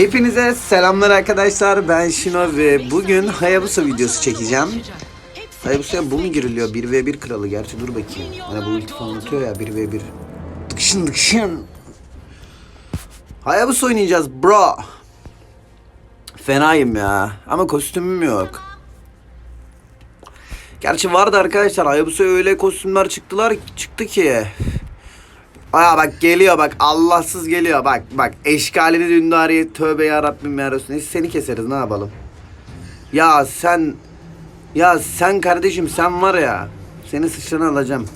Hepinize selamlar arkadaşlar. Ben Şino ve bugün Hayabusa videosu çekeceğim. Hayabusa'ya bu mu giriliyor? 1v1 kralı. Gerçi dur bakayım. Hani bu ulti falan atıyor ya 1v1. Dıkşın dıkşın. Hayabusa oynayacağız bro. Fenayım ya. Ama kostümüm yok. Gerçi vardı arkadaşlar. Hayabusa'ya öyle kostümler çıktılar çıktı ki. Aa bak geliyor bak Allahsız geliyor bak bak eşkalini dündariye tövbe ya Rabbim ya Resulü. Seni keseriz ne yapalım. Ya sen ya sen kardeşim sen var ya seni sıçrana alacağım.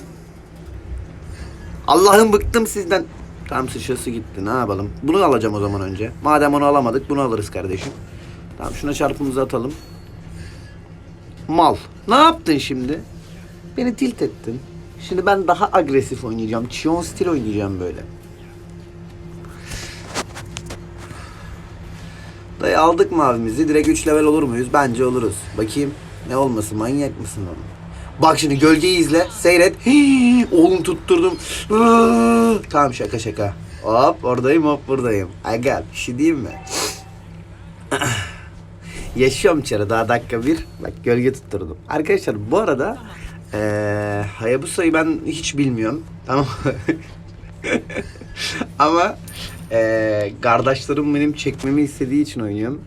Allah'ım bıktım sizden. Tam sıçrası gitti ne yapalım. Bunu alacağım o zaman önce. Madem onu alamadık bunu alırız kardeşim. Tamam şuna çarpımızı atalım. Mal. Ne yaptın şimdi? Beni tilt ettin. Şimdi ben daha agresif oynayacağım. Chion stil oynayacağım böyle. Dayı aldık mavimizi. Direkt 3 level olur muyuz? Bence oluruz. Bakayım. Ne olmasın? Manyak mısın oğlum? Bak şimdi gölgeyi izle. Seyret. Hii, oğlum tutturdum. Iıı. Tamam şaka şaka. Hop oradayım hop buradayım. Aga bir şey diyeyim mi? Yaşıyorum içeri daha dakika bir. Bak gölge tutturdum. Arkadaşlar bu arada eee Hayabusa'yı ben hiç bilmiyorum. Tamam? Ama eee kardeşlerim benim çekmemi istediği için oynuyorum.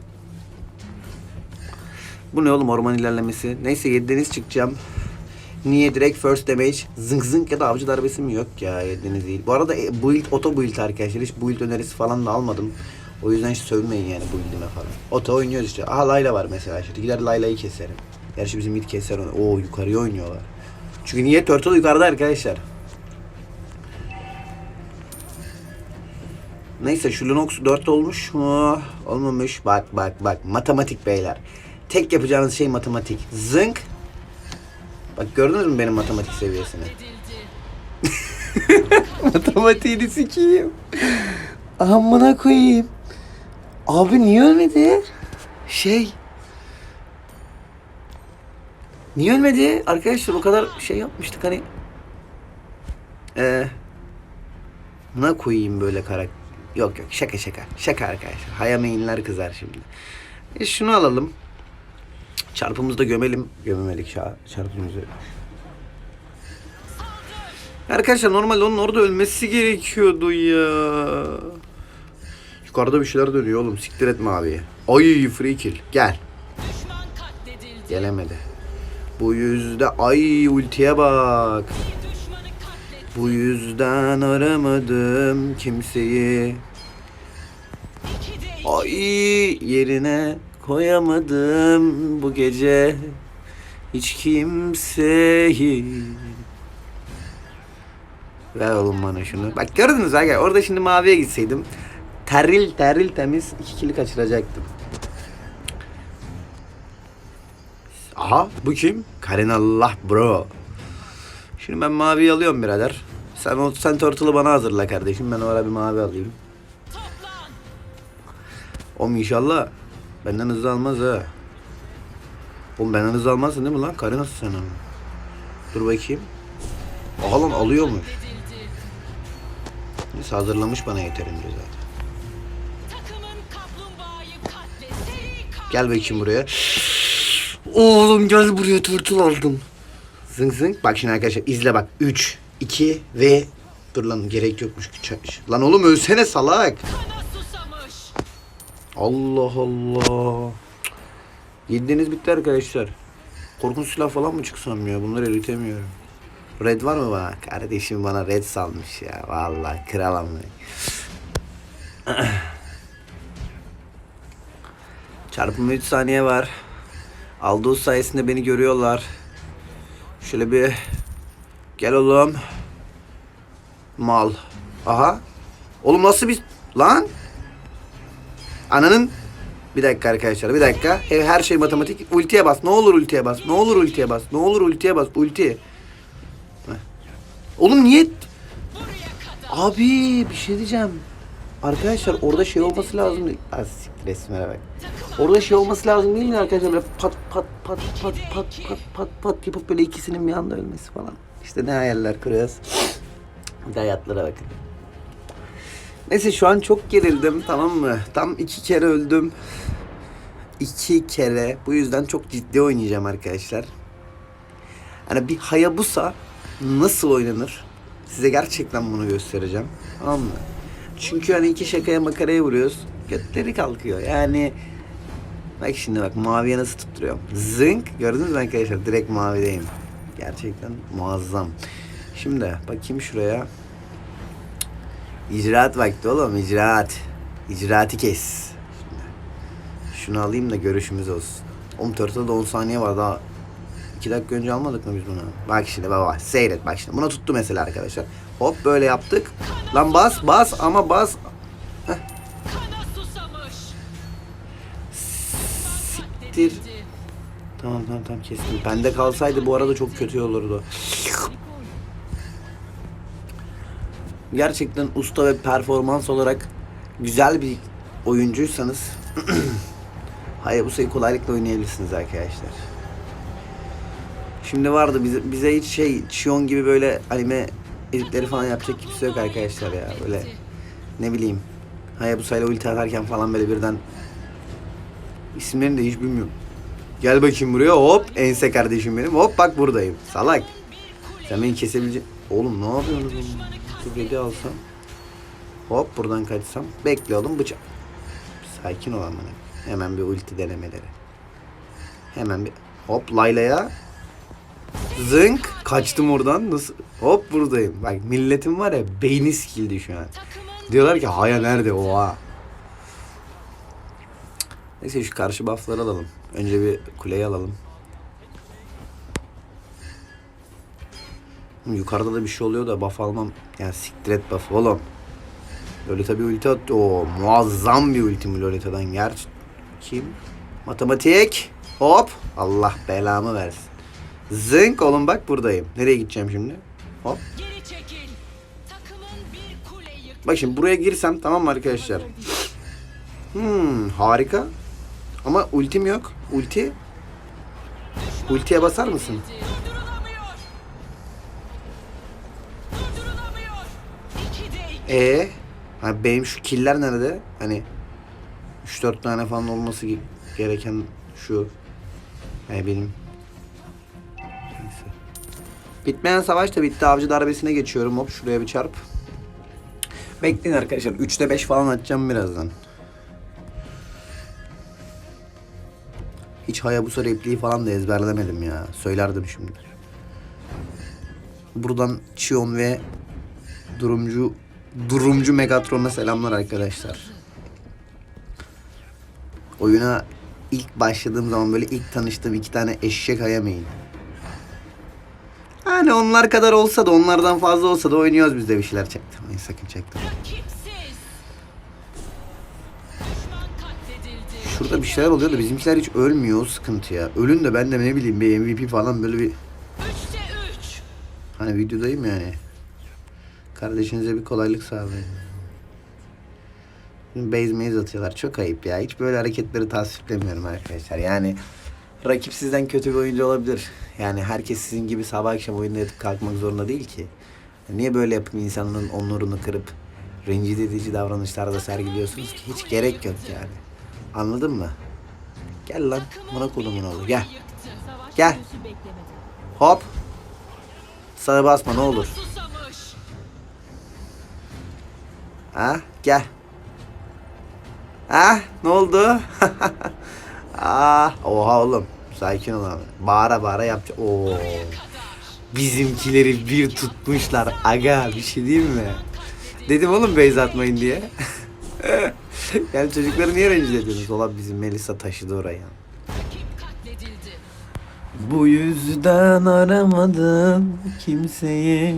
Bu ne oğlum orman ilerlemesi. Neyse 7 deniz çıkacağım. Niye direkt first damage zınk zınk ya da avcı darbesi mi yok ya 7 deniz değil. Bu arada e, build oto build arkadaşlar. Hiç build önerisi falan da almadım. O yüzden hiç sövmeyin yani build'ime falan. Oto oynuyoruz işte. Aha Layla var mesela işte. Gider Layla'yı keserim. Gerçi bizim mid keser onu. Oo yukarıya oynuyorlar. Çünkü niye Turtle yukarıda arkadaşlar. Neyse şu Lunox 4 olmuş mu? Olmamış. Bak bak bak. Matematik beyler. Tek yapacağınız şey matematik. Zınk. Bak gördünüz mü benim matematik seviyesini? Matematiğini sikeyim. Amına koyayım. Abi niye ölmedi? Şey. Niye ölmedi? Arkadaşlar o kadar şey yapmıştık hani. Eee. Buna koyayım böyle karakter. Yok yok şaka şaka. Şaka arkadaşlar. Hayameyinler kızar şimdi. E şunu alalım. Çarpımızı da gömelim. Gömemelik çarpımızı. Arkadaşlar normalde onun orada ölmesi gerekiyordu ya. Yukarıda bir şeyler dönüyor oğlum. Siktir etme abi. Ay free kill. Gel. Gelemedi. Bu yüzde ay ultiye bak. Bu yüzden aramadım kimseyi. Ay yerine koyamadım bu gece hiç kimseyi. Ver oğlum bana şunu. Bak gördünüz aga orada şimdi maviye gitseydim teril teril temiz iki kili kaçıracaktım. Aha bu kim? Karin Allah bro. Şimdi ben maviyi alıyorum birader. Sen o sen turtle'ı bana hazırla kardeşim. Ben oraya bir mavi alayım. Oğlum inşallah benden hızlı almaz ha. Oğlum benden hızlı almazsın değil mi lan? Karı nasıl sen onu? Dur bakayım. Aha lan alıyormuş. Neyse hazırlamış bana yeterince zaten. Gel bakayım buraya. Oğlum gel buraya turtle aldım. Zınk zınk. Bak şimdi arkadaşlar izle bak. 3, 2 ve... Dur lan gerek yokmuş. Lan oğlum ölsene salak. Allah Allah. Yediğiniz bitti arkadaşlar. Korkunç silah falan mı çıksam ya? Bunları eritemiyorum. Red var mı bana? Kardeşim bana red salmış ya. Vallahi kral amına. Çarpımı 3 saniye var. Aldığı sayesinde beni görüyorlar. Şöyle bir gel oğlum. Mal. Aha. Oğlum nasıl bir lan? Ananın bir dakika arkadaşlar bir dakika. Her, her şey matematik. Ultiye bas. Ne olur ultiye bas. Ne olur ultiye bas. Ne olur ultiye bas. Ulti. Oğlum niye? Abi bir şey diyeceğim. Arkadaşlar orada şey olması lazım. Az siktir resmine bak. Orada şey olması lazım değil mi arkadaşlar? Böyle pat pat pat pat pat pat pat pat yapıp böyle ikisinin bir anda ölmesi falan. İşte ne hayaller kuruyoruz. Bir de hayatlara bakın. Neyse şu an çok gerildim tamam mı? Tam iki kere öldüm. İki kere. Bu yüzden çok ciddi oynayacağım arkadaşlar. Hani bir Hayabusa nasıl oynanır? Size gerçekten bunu göstereceğim. Tamam mı? Çünkü hani iki şakaya makaraya vuruyoruz. Götleri kalkıyor. Yani bak şimdi bak maviye nasıl tutturuyorum. Zınk. Gördünüz mü arkadaşlar? Direkt mavideyim. Gerçekten muazzam. Şimdi bakayım şuraya. İcraat vakti oğlum icraat. İcraatı kes. Şimdi. Şunu alayım da görüşümüz olsun. Oğlum Turtle'da 10 saniye var daha. 2 dakika önce almadık mı biz bunu? Bak şimdi baba seyret bak şimdi. Buna tuttu mesela arkadaşlar. Hop böyle yaptık. Lan bas bas ama bas. Susamış. Siktir. Tamam tamam tamam kestim. Bende kalsaydı bu arada çok kötü olurdu. Gerçekten usta ve performans olarak güzel bir oyuncuysanız Hayabusa'yı kolaylıkla oynayabilirsiniz arkadaşlar. Şimdi vardı bize, bize hiç şey Chion gibi böyle anime editleri falan yapacak kimse yok arkadaşlar ya. Böyle ne bileyim Hayabusa ile ulti atarken falan böyle birden isimlerini de hiç bilmiyorum. Gel bakayım buraya hop ense kardeşim benim hop bak buradayım salak. Sen beni kesebilecek... Oğlum ne yapıyorsunuz oğlum? Şu alsam. Hop buradan kaçsam. Bekle oğlum bıçak. Sakin ol amına. Hemen bir ulti denemeleri. Hemen bir... Hop Layla'ya. Zınk. Kaçtım oradan. Nasıl? Hop buradayım. Bak milletin var ya beyni sikildi şu an. Diyorlar ki Haya nerede? Oha. Neyse şu karşı buff'ları alalım. Önce bir kuleyi alalım. Yukarıda da bir şey oluyor da buff almam. Ya siktir et buff oğlum. Lolita bir ulti attı. Oo, muazzam bir ulti mi Lolita'dan ger. Kim? Matematik. Hop. Allah belamı versin. Zınk oğlum bak buradayım. Nereye gideceğim şimdi? Hop. geri çekil. Takımın bir kule yıktı. Bak şimdi buraya girsem tamam mı arkadaşlar? Hmm, harika. Ama ultim yok. Ulti. Ultiye basar mısın? E ha benim şu killer nerede? Hani 3-4 tane falan olması ge- gereken şu. He benim. Bitmeyen savaş da bitti. Avcı darbesine geçiyorum. Hop şuraya bir çarp. Bekleyin arkadaşlar. 3'te 5 falan atacağım birazdan. Hiç Hayabusa repliği falan da ezberlemedim ya. Söylerdim şimdi. Buradan Chion ve durumcu durumcu Megatron'a selamlar arkadaşlar. Oyuna ilk başladığım zaman böyle ilk tanıştığım iki tane eşek hayamayın. Hani onlar kadar olsa da onlardan fazla olsa da oynuyoruz biz de bir şeyler sakın çaktırmayın. Rakipsiz. Düşman katledildi. Şurada bir şeyler oluyor da bizimkiler hiç ölmüyor sıkıntı ya. Ölün de ben de ne bileyim bir MVP falan böyle bir hani videodayım yani. Kardeşinize bir kolaylık sağlayın. Şimdi base maze atıyorlar. Çok ayıp ya. Hiç böyle hareketleri tasviplemiyorum arkadaşlar. Yani rakip sizden kötü bir oyuncu olabilir. Yani herkes sizin gibi sabah akşam oyunda yatıp kalkmak zorunda değil ki. Niye böyle yapıp insanların onurunu kırıp rencide edici davranışlarda sergiliyorsunuz ki? Hiç gerek yok yani. Anladın mı? Gel lan. Buna kodumun oğlu. Gel. Gel. Hop. Sana basma ne olur. Ha gel. Ha ne oldu? ah oha oğlum. Sakin ol abi. Bağıra bağıra yapacak. Oo. Bizimkileri bir tutmuşlar. Aga bir şey diyeyim mi? Dedim oğlum beyz atmayın diye. yani çocukları niye rencide ediyorsunuz? Ola bizim Melisa taşıdı oraya. Bu yüzden aramadım kimseyi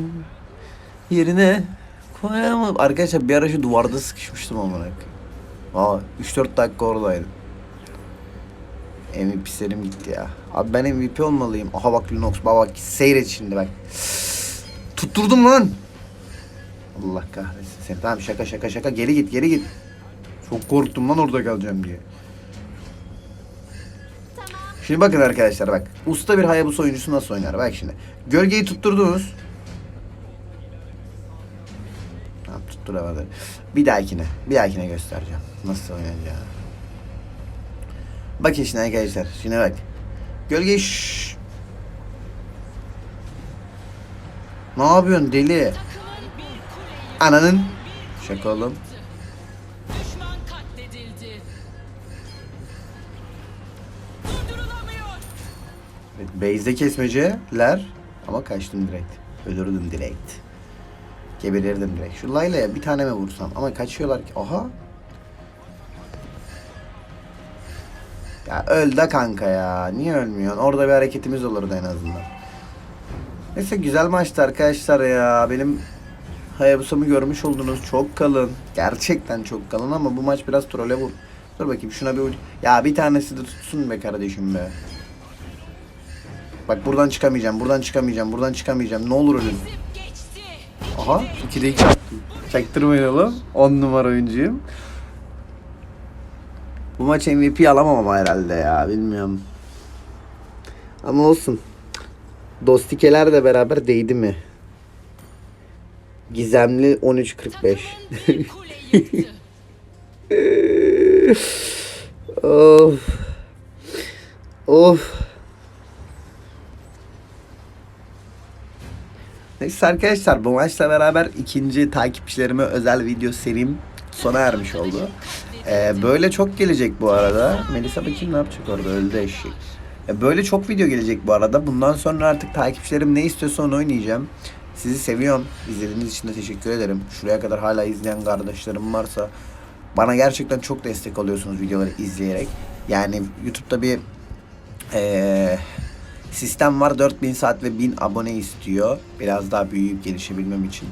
yerine koyamadım. Arkadaşlar bir ara şu duvarda sıkışmıştım amına koyayım. Aa 3-4 dakika oradaydım. MVP'lerim gitti ya. Abi ben MVP olmalıyım. Aha bak Lunox baba bak seyret şimdi bak. Tutturdum lan. Allah kahretsin seni. Tamam şaka şaka şaka geri git geri git. Çok korktum lan orada kalacağım diye. Şimdi bakın arkadaşlar bak. Usta bir Hayabusa oyuncusu nasıl oynar? Bak şimdi. Gölgeyi tutturdunuz. Tamam tutturamadı. Bir dahakine. Bir dahakine göstereceğim. Nasıl oynayacağını. Bakın şimdi arkadaşlar. Şimdi bak. Gölge şşş. Ne yapıyorsun deli? Ananın. Şaka oğlum. Evet, base'de kesmeceler. Ama kaçtım direkt. Ölürdüm direkt. Geberirdim direkt. Şu Layla'ya bir tane mi vursam? Ama kaçıyorlar ki. Aha. Ya öl de kanka ya. Niye ölmüyorsun? Orada bir hareketimiz olurdu en azından. Neyse güzel maçtı arkadaşlar ya. Benim Hayabusa'mı görmüş oldunuz. Çok kalın. Gerçekten çok kalın ama bu maç biraz trole vur. Dur bakayım şuna bir Ya bir tanesi de tutsun be kardeşim be. Bak buradan çıkamayacağım. Buradan çıkamayacağım. Buradan çıkamayacağım. Ne olur ölün. Aha 2'de 2 yaptım. Çaktırmayın oğlum. 10 numara oyuncuyum. Bu maç MVP alamam ama herhalde ya. Bilmiyorum. Ama olsun. Dostikeler de beraber değdi mi? Gizemli 13.45. Takımın bir kule yıktı. of. Of. Neyse arkadaşlar bu maçla beraber ikinci takipçilerime özel video serim sona ermiş oldu. Ee, böyle çok gelecek bu arada. Melisa bakayım ne yapacak orada öldü eşek. Ee, böyle çok video gelecek bu arada. Bundan sonra artık takipçilerim ne istiyorsa onu oynayacağım. Sizi seviyorum. İzlediğiniz için de teşekkür ederim. Şuraya kadar hala izleyen kardeşlerim varsa bana gerçekten çok destek oluyorsunuz videoları izleyerek. Yani YouTube'da bir eee, sistem var 4000 saat ve 1000 abone istiyor. Biraz daha büyüyüp gelişebilmem için.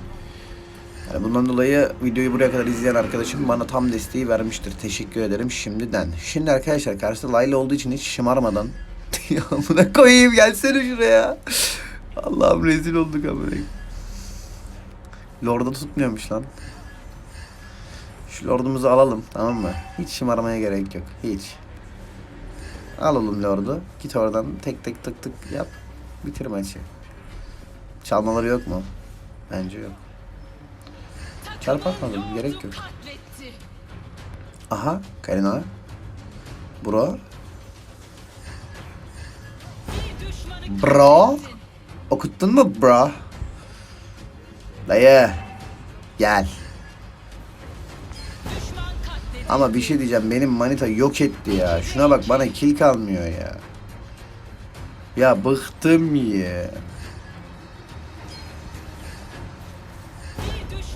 Yani bundan dolayı videoyu buraya kadar izleyen arkadaşım bana tam desteği vermiştir. Teşekkür ederim şimdiden. Şimdi arkadaşlar karşıda Layla olduğu için hiç şımarmadan ya buna koyayım gelsene şuraya. Allah'ım rezil olduk amına. Lord'a tutmuyormuş lan. Şu lordumuzu alalım tamam mı? Hiç şımarmaya gerek yok. Hiç. Al oğlum lordu. Git oradan tek tek tık tık yap. Bitir maçı. Çalmaları yok mu? Bence yok. Çarp atmadım, gerek yok. Aha Karina. Bro. Bro. Okuttun mu bro? Dayı. Gel. Ama bir şey diyeceğim benim manita yok etti ya. Şuna bak bana kill kalmıyor ya. Ya bıktım ya.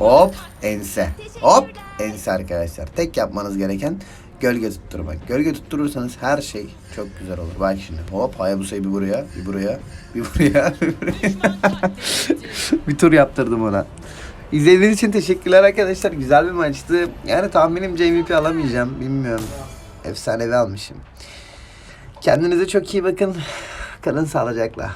Hop ense. Hop ense arkadaşlar. Tek yapmanız gereken gölge tutturmak. Gölge tutturursanız her şey çok güzel olur. Bak şimdi hop Hayabusa'yı bir buraya, bir buraya, bir buraya, bir buraya. Bir tur yaptırdım ona. İzlediğiniz için teşekkürler arkadaşlar. Güzel bir maçtı. Yani tahminimce MVP alamayacağım. Bilmiyorum. Efsanevi almışım. Kendinize çok iyi bakın. Kalın sağlıcakla.